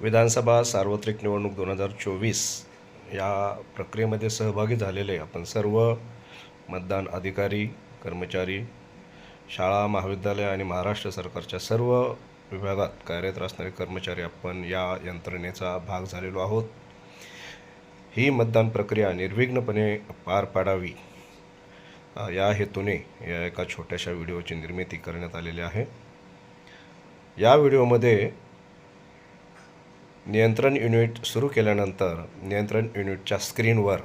विधानसभा सार्वत्रिक निवडणूक दोन हजार चोवीस या प्रक्रियेमध्ये सहभागी झालेले आपण सर्व मतदान अधिकारी कर्मचारी शाळा महाविद्यालय आणि महाराष्ट्र सरकारच्या सर्व विभागात कार्यरत असणारे कर्मचारी आपण या यंत्रणेचा भाग झालेलो आहोत. ही मतदान प्रक्रिया निर्विघ्नपणे पार पाडावी या हेतूने या एका छोट्याशा व्हिडिओची निर्मिती करण्यात आलेली आहे. या व्हिडिओमध्ये नियंत्रण युनिट सुरू केल्यानंतर नियंत्रण युनिटच्या स्क्रीनवर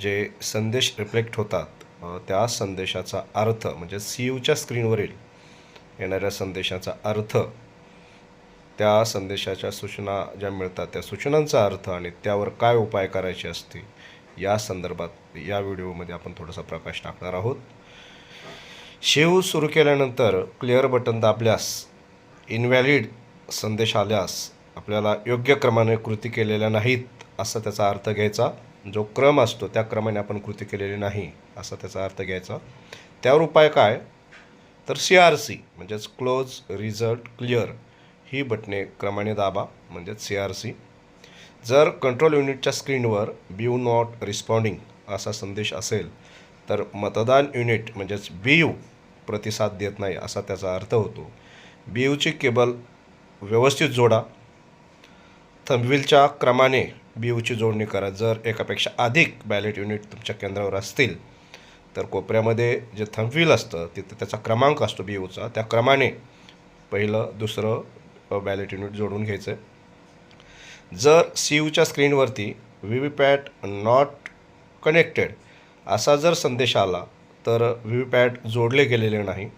जे संदेश रिफ्लेक्ट होतात त्या संदेशाचा अर्थ म्हणजे सी यूच्या स्क्रीनवरील येणाऱ्या संदेशाचा अर्थ त्या संदेशाच्या सूचना ज्या मिळतात त्या सूचनांचा अर्थ आणि त्यावर काय उपाय करायचे असते या संदर्भात या व्हिडिओमध्ये आपण थोडासा प्रकाश टाकणार आहोत. शेव सुरू केल्यानंतर क्लिअर बटन दाबल्यास इनव्हॅलिड संदेश आल्यास आपल्याला योग्य क्रमाने कृती केलेल्या नाहीत असा त्याचा अर्थ घ्यायचा. जो क्रम असतो त्या क्रमाने आपण कृती केलेली नाही असा त्याचा अर्थ घ्यायचा. त्यावर उपाय काय? तर सी आर सी म्हणजेच क्लोज रिझल्ट क्लिअर ही बटणे क्रमाने दाबा म्हणजेच सी आर सी जर कंट्रोल युनिटच्या स्क्रीनवर बी यू नॉट रिस्पॉन्डिंग असा संदेश असेल तर मतदान युनिट म्हणजेच बी यू प्रतिसाद देत नाही असा त्याचा अर्थ होतो. बी यूची केबल व्यवस्थित जोडा. थंबविलच्या क्रमाने बी यूची जोडणी करा. जर एकापेक्षा अधिक बॅलेट युनिट तुमच्या केंद्रावर असतील तर कोपऱ्यामध्ये जे थंबविल असतं तिथे त्याचा क्रमांक असतो बी यूचा त्या क्रमाने पहिलं दुसरं बॅलेट युनिट जोडून घ्यायचं जर सी यूच्या स्क्रीनवरती V V PAT not connected असा जर संदेश आला तर व्ही व्ही पॅट जोडले गेलेले नाही.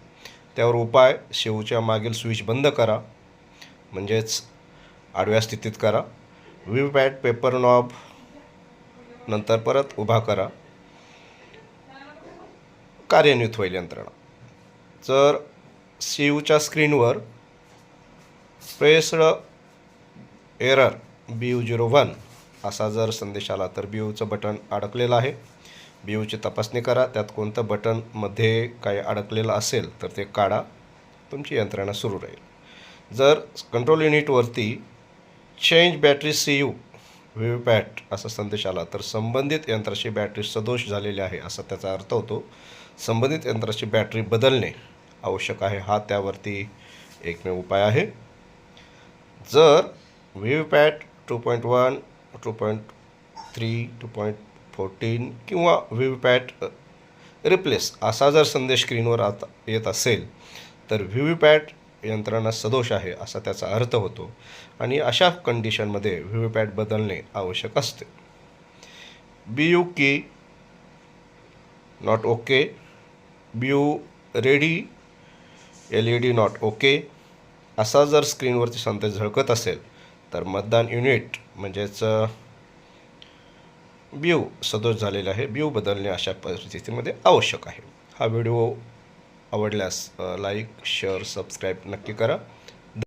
त्यावर उपाय शेवच्या मागील स्विच बंद करा. म्हणजेच आडव्या स्थितीत करा. व्ही पॅट पेपर नॉब नंतर परत उभा करा. कार्यान्वित होईल यंत्रणा. जर सी यूच्या स्क्रीनवर pressed error B U zero one असा जर संदेश आला तर बी यूचं बटन अडकलेलं आहे. बी यूची तपासणी करा. त्यात कोणतं बटनमध्ये काही अडकलेलं असेल तर ते काढा. तुमची यंत्रणा सुरू राहील. जर control युनिटवरती change battery C U V PAT असा संदेश आला. तर संबंधित यंत्राची बॅटरी सदोष झालेली आहे असा त्याचा अर्थ होतो संबंधित यंत्राची बॅटरी बदलणे आवश्यक आहे. हा त्यावरती एकमेव उपाय आहे. जर V PAT two point one two point three two point fourteen किंवा व्ही पॅट रिप्लेस असा जर संदेश स्क्रीनवर आता येत असेल तर व्ही व्ही पॅट यंत्रणा सदोष आहे असा त्याचा अर्थ होतो आणि अशा कंडिशनमध्ये व्ही व्ही पॅट बदलणे आवश्यक असते. B U key not okay B U ready L E D not okay असा जर स्क्रीनवरती संदेश झळकत असेल तर मतदान युनिट म्हणजेच ब्यू सदोष झालेला आहे. ब्यू बदलणे अशा परिस्थितीमध्ये आवश्यक आहे. हा व्हिडिओ आवडल्यास लाईक शेअर सबस्क्राईब नक्की करा.